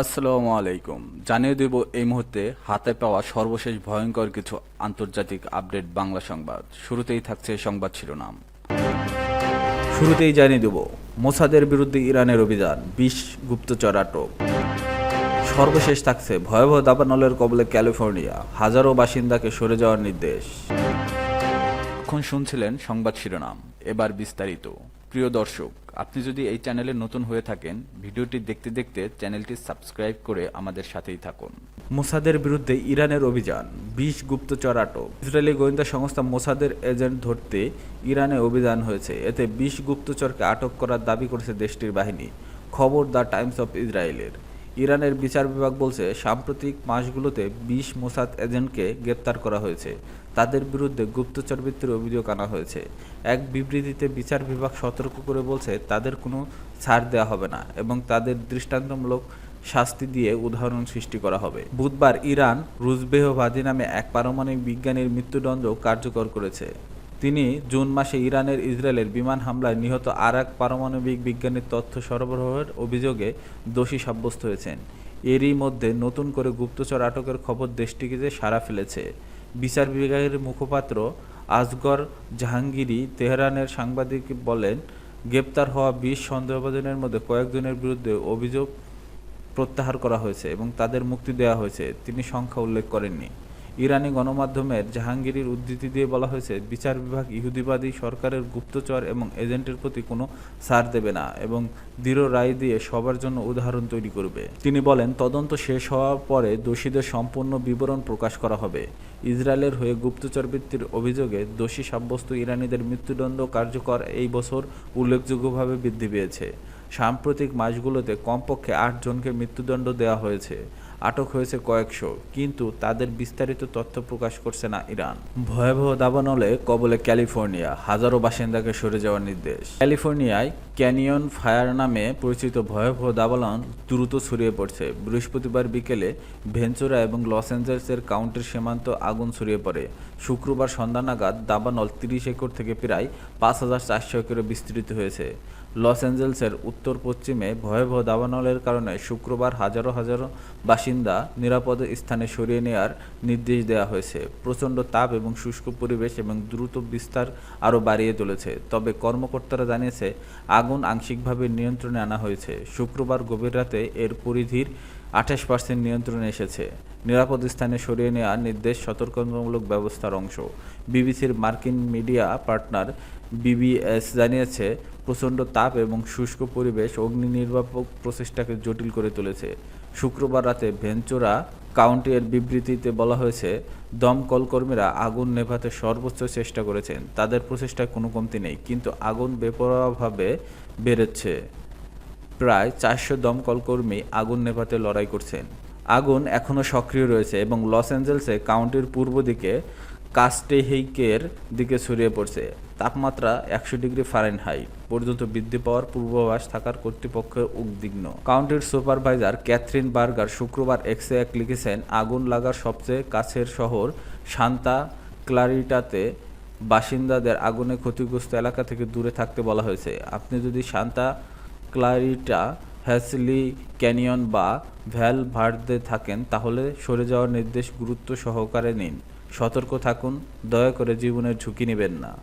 আসসালামু আলাইকুম। জানিয়ে দেব এই মুহূর্তে হাতে পাওয়া সর্বশেষ ভয়ঙ্কর কিছু আন্তর্জাতিক আপডেট বাংলা সংবাদ। শুরুতেই থাকছে সংবাদ শিরোনাম। শুরুতেই জানিয়ে দেব, মোসাদের বিরুদ্ধে ইরানের অভিযান, বিশ গুপ্তচর আটক। সর্বশেষ থাকছে ভয়াবহ দাবানলের কবলে ক্যালিফোর্নিয়া, হাজারো বাসিন্দাকে সরে যাওয়ার নির্দেশ। এখন শুনছিলেন সংবাদ শিরোনাম। এবার বিস্তারিত। প্রিয় দর্শক, আপনি যদি এই চ্যানেলে নতুন হয়ে থাকেন, ভিডিওটি দেখতে দেখতে চ্যানেলটি সাবস্ক্রাইব করে আমাদের সাথেই থাকুন। মোসাদের বিরুদ্ধে ইরানের অভিযান, বিশ গুপ্তচর আটক। ইসরায়েলি গোয়েন্দা সংস্থা মোসাদের এজেন্ট ধরতে ইরানে অভিযান হয়েছে। এতে বিশ গুপ্তচরকে আটক করার দাবি করেছে দেশটির বাহিনী। খবর দ্য টাইমস অফ ইসরায়েলের। ইরানের বিচার বিভাগ বলছে, সাম্প্রতিক মাসগুলোতে বিশ মোসাদ এজেন্টকে গ্রেপ্তার করা হয়েছে। তাদের বিরুদ্ধে গুপ্তচর বৃত্তির অভিযোগ আনা হয়েছে। এক বিবৃতিতে বিচার বিভাগ সতর্ক করে বলছে, তাদের কোনো ছাড় দেওয়া হবে না এবং তাদের দৃষ্টান্তমূলক শাস্তি দিয়ে উদাহরণ সৃষ্টি করা হবে। বুধবার ইরান রুজবেহবাদী নামে এক পারমাণবিক বিজ্ঞানীর মৃত্যুদণ্ড কার্যকর করেছে। তিনি জুন মাসে ইরানের ইসরায়েলের বিমান হামলায় নিহত আর এক পারমাণবিক বিজ্ঞানীর তথ্য সরবরাহের অভিযোগে দোষী সাব্যস্ত হয়েছেন। এরই মধ্যে নতুন করে গুপ্তচর আটকের খবর দেশটিকে যে ফেলেছে। বিচার বিভাগের মুখপাত্র আসগর জাহাঙ্গীরি তেহরানের সাংবাদিক বলেন, গ্রেপ্তার হওয়া বিশ সন্দেহভাজনের মধ্যে কয়েকজনের বিরুদ্ধে অভিযোগ প্রত্যাহার করা হয়েছে এবং তাদের মুক্তি দেওয়া হয়েছে। তিনি সংখ্যা উল্লেখ করেননি। ইরানি গণমাধ্যমের জাহাঙ্গীরের উদ্ধৃতি দিয়ে বলা হয়েছে, বিচার বিভাগ ইহুদিবাদী সরকারের গুপ্তচর এবং এজেন্টের প্রতি কোনো ছাড় দেবে না এবং দৃঢ় রায় দিয়ে সবার জন্য উদাহরণ তৈরি করবে। তিনি বলেন, তদন্ত শেষ হওয়ার পরে দোষীদের সম্পূর্ণ বিবরণ প্রকাশ করা হবে। ইসরায়েলের হয়ে গুপ্তচর বৃত্তির অভিযোগে দোষী সাব্যস্ত ইরানিদের মৃত্যুদণ্ড কার্যকর এই বছর উল্লেখযোগ্যভাবে বৃদ্ধি পেয়েছে। সাম্প্রতিক মাসগুলোতে কমপক্ষে আট জনকে মৃত্যুদণ্ড দেওয়া হয়েছে। আটক হয়েছে কয়েকশো, কিন্তু তাদের বিস্তারিত তথ্য প্রকাশ করছে না ইরান। ভয়াবহ দাবানলে কবলে ক্যালিফোর্নিয়া, হাজারো বাসিন্দাকে সরে যাওয়ার নির্দেশ। ক্যালিফোর্নিয়ায় ক্যানিয়ন ফায়ার নামে পরিচিত ভয়াবহ দাবানল দ্রুত ছড়িয়ে পড়ছে। বৃহস্পতিবার বিকেলে ভেঞ্চুরা এবং লস অ্যাঞ্জেলসের কাউন্টির সীমান্ত আগুন ছড়িয়ে পড়ে। শুক্রবার সন্ধ্যা নাগাদ দাবানল তিরিশ একর থেকে প্রায় পাঁচ হাজার চারশো একরে বিস্তৃত হয়েছে। লস অ্যাঞ্জেলসের উত্তর পশ্চিমে ভয়াবহ দাবানলের কারণে শুক্রবার হাজারো হাজারো বাসিন্দা নিরাপদ স্থানে সরিয়ে নেওয়ার নির্দেশ দেওয়া হয়েছে। প্রচণ্ড তাপ এবং শুষ্ক পরিবেশ এবং দ্রুত বিস্তার আরও বাড়িয়ে তুলেছে। তবে কর্মকর্তারা জানিয়েছে, আগুন আংশিকভাবে নিয়ন্ত্রণে আনা হয়েছে। শুক্রবার গভীর রাতে এর পরিধির আঠাশ পার্সেন্ট নিয়ন্ত্রণে এসেছে। নিরাপদ স্থানে সরিয়ে নেওয়ার নির্দেশ সতর্কতামূলক ব্যবস্থার অংশ। বিবিসির মার্কিন মিডিয়া পার্টনার বিবিএস জানিয়েছে, প্রচণ্ড তাপ এবং শুষ্ক পরিবেশ অগ্নি নির্বাপক প্রচেষ্টাকে জটিল করে তুলেছে। শুক্রবার রাতে ভেঞ্চুরা কাউন্টি এর বিবৃতিতে বলা হয়েছে দমকল কর্মীরা আগুন নেভাতে সর্বোচ্চ চেষ্টা করেছেন। তাদের প্রচেষ্টায় কোনো কমতি নেই, কিন্তু আগুন বেপরোয়াভাবে বেড়েছে। প্রায় চারশো দমকল কর্মী আগুন নেভাতে লড়াই করছেন। আগুন এখনও সক্রিয় রয়েছে এবং লস অ্যাঞ্জেলসে কাউন্টির পূর্ব দিকে কাস্টেহিকের দিকে ছড়িয়ে পড়ছে। তাপমাত্রা একশো ডিগ্রি ফারেনহাইট। পর্যন্ত বৃদ্ধি পাওয়ার পূর্বাভাস থাকার কর্তৃপক্ষ উদ্বিগ্ন। কাউন্টির সুপারভাইজার ক্যাথরিন বার্গার শুক্রবার এক্সে এক লিখেছেন, আগুন লাগার সবচেয়ে কাছের শহর শান্তা ক্লারিটাতে বাসিন্দাদের আগুনে ক্ষতিগ্রস্ত এলাকা থেকে দূরে থাকতে বলা হয়েছে। আপনি যদি শান্তা ক্লারিটা, হ্যাসলি ক্যানিয়ন বা ভ্যাল ভার্দে থাকেন, তাহলে সরে যাওয়ার নির্দেশ গুরুত্ব সহকারে নিন। সতর্ক থাকুন দয়া করে জীবনের ঝুঁকি নেবেন না।